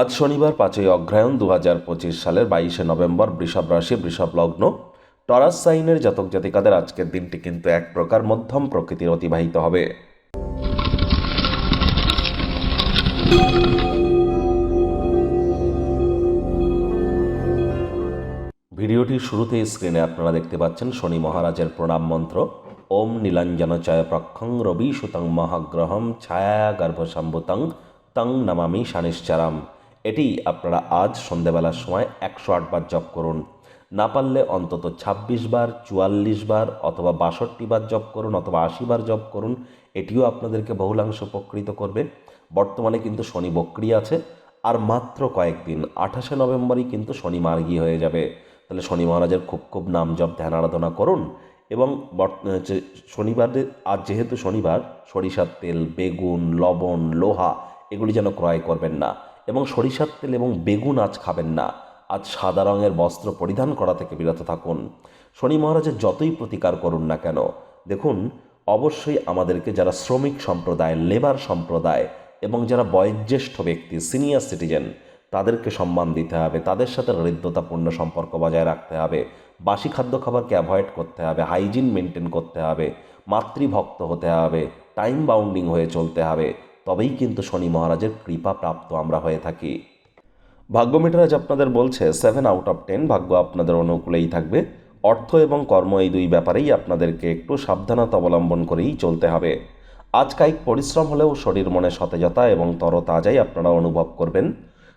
আজ শনিবার পাঁচই অগ্রায়ণ দু হাজার পঁচিশ সালের বাইশে নভেম্বর বৃষভ রাশি, বৃষভ লগ্ন। টরাস সাইনের জাতক জাতিকাদের আজকের দিনটি কিন্তু এক প্রকার মধ্যম প্রকৃতির অতিবাহিত হবে। ভিডিওটির শুরুতেই স্ক্রিনে আপনারা দেখতে পাচ্ছেন শনি মহারাজের প্রণাম মন্ত্র। ওম নীলাঞ্জন চয় প্রক্ষং রবি সুতং মহাগ্রহম ছায়া গর্ভসম্ভুতং তং নমামি শানিশ্চারাম। এটি আপনারা আজ সন্ধেবেলার সময় একশো আটবার জপ করুন। না পারলে অন্তত ছাব্বিশ বার, চুয়াল্লিশ বার অথবা বাষট্টি বার জপ করুন অথবা আশি বার জপ করুন, এটিও আপনাদেরকে বহুলাংশ উপকৃত করবে। বর্তমানে কিন্তু শনি বক্রি আছে, আর মাত্র কয়েকদিন, আঠাশে নভেম্বরই কিন্তু শনি মার্গী হয়ে যাবে। তাহলে শনি মহারাজের খুব খুব নাম জপ, ধ্যান আরাধনা করুন এবং শনিবারে আজ যেহেতু শনিবার, সরিষার তেল, বেগুন, লবণ, লোহা, এগুলি যেন ক্রয় করবেন না। এবং সরিষার তেল এবং বেগুন আজ খাবেন না। আজ সাদা রঙের বস্ত্র পরিধান করা থেকে বিরত থাকুন। শনি মহারাজের যতই প্রতিকার করুন না কেন, দেখুন, অবশ্যই আমাদেরকে যারা শ্রমিক সম্প্রদায়, লেবার সম্প্রদায় এবং যারা বয়োজ্যেষ্ঠ ব্যক্তি, সিনিয়র সিটিজেন, তাদেরকে সম্মান দিতে হবে। তাদের সাথে হৃদ্যতাপূর্ণ সম্পর্ক বজায় রাখতে হবে। বাসি খাদ্য খাবারকে অ্যাভয়েড করতে হবে। হাইজিন মেনটেন করতে হবে। মাতৃভক্ত হতে হবে। টাইম বাউন্ডিং হয়ে চলতে হবে। তবেই কিন্তু শনি মহারাজের কৃপা প্রাপ্ত আমরা হয়ে থাকি। ভাগ্য মিটারাজ আপনাদের বলছে সেভেন আউট অফ টেন ভাগ্য আপনাদের অনুকূলেই থাকবে। অর্থ এবং কর্ম এই দুই ব্যাপারেই আপনাদেরকে একটু সাবধানতা অবলম্বন করেই চলতে হবে। আজ কায়িক পরিশ্রম হলেও শরীর মনে সতেজতা এবং তরতাজাই আপনারা অনুভব করবেন।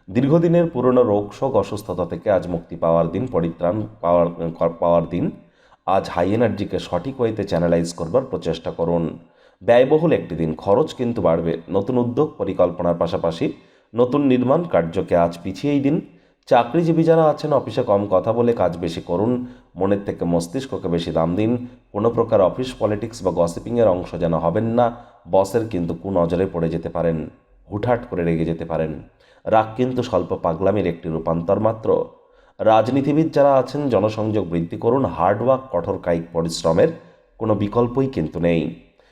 দীর্ঘদিনের পুরনো রোগ, শোক, অসুস্থতা থেকে আজ মুক্তি পাওয়ার দিন, পরিত্রাণ পাওয়ার পাওয়ার দিন। আজ হাই এনার্জিকে সঠিক ওয়েতে চ্যানেলাইজ করবার প্রচেষ্টা করুন। ব্যয়বহুল একটি দিন। খরচ কিন্তু বাড়বে। নতুন উদ্যোগ পরিকল্পনার পাশাপাশি নতুন নির্মাণ কার্যকে আজ পিছিয়েই দিন। চাকরিজীবী যারা আছেন, অফিসে কম কথা বলে কাজ বেশি করুন। মনের থেকে মস্তিষ্ককে বেশি দাম দিন। কোনো প্রকার অফিস পলিটিক্স বা গসিপিংয়ের অংশ যেন হবেন না। বসের কিন্তু কুনজরে পড়ে যেতে পারেন। হুটহাট করে রেগে যেতে পারেন। রাগ কিন্তু স্বল্প পাগলামির একটি রূপান্তর মাত্র। রাজনীতিবিদ যারা আছেন, জনসংযোগ বৃদ্ধি করুন। হার্ডওয়ার্ক কঠোর কায়িক পরিশ্রমের কোনো বিকল্পই কিন্তু নেই।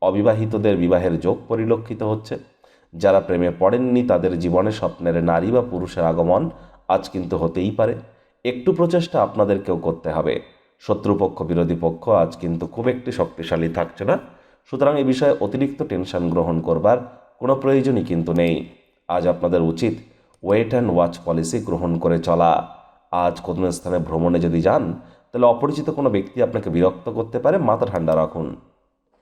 অবিবাহিতদের বিবাহের যোগ পরিলক্ষিত হচ্ছে। যারা প্রেমে পড়েননি, তাদের জীবনে স্বপ্নের নারী বা পুরুষের আগমন আজ কিন্তু হতেই পারে। একটু প্রচেষ্টা আপনাদেরকেও করতে হবে। শত্রুপক্ষ, বিরোধী পক্ষ আজ কিন্তু খুব একটি শক্তিশালী থাকছে না। সুতরাং এ বিষয়ে অতিরিক্ত টেনশন গ্রহণ করবার কোনো প্রয়োজনই কিন্তু নেই। আজ আপনাদের উচিত ওয়েট অ্যান্ড ওয়াচ পলিসি গ্রহণ করে চলা। আজ কোনো স্থানে ভ্রমণে যদি যান, তাহলে অপরিচিত কোনো ব্যক্তি আপনাকে বিরক্ত করতে পারে, মাথা ঠান্ডা রাখুন।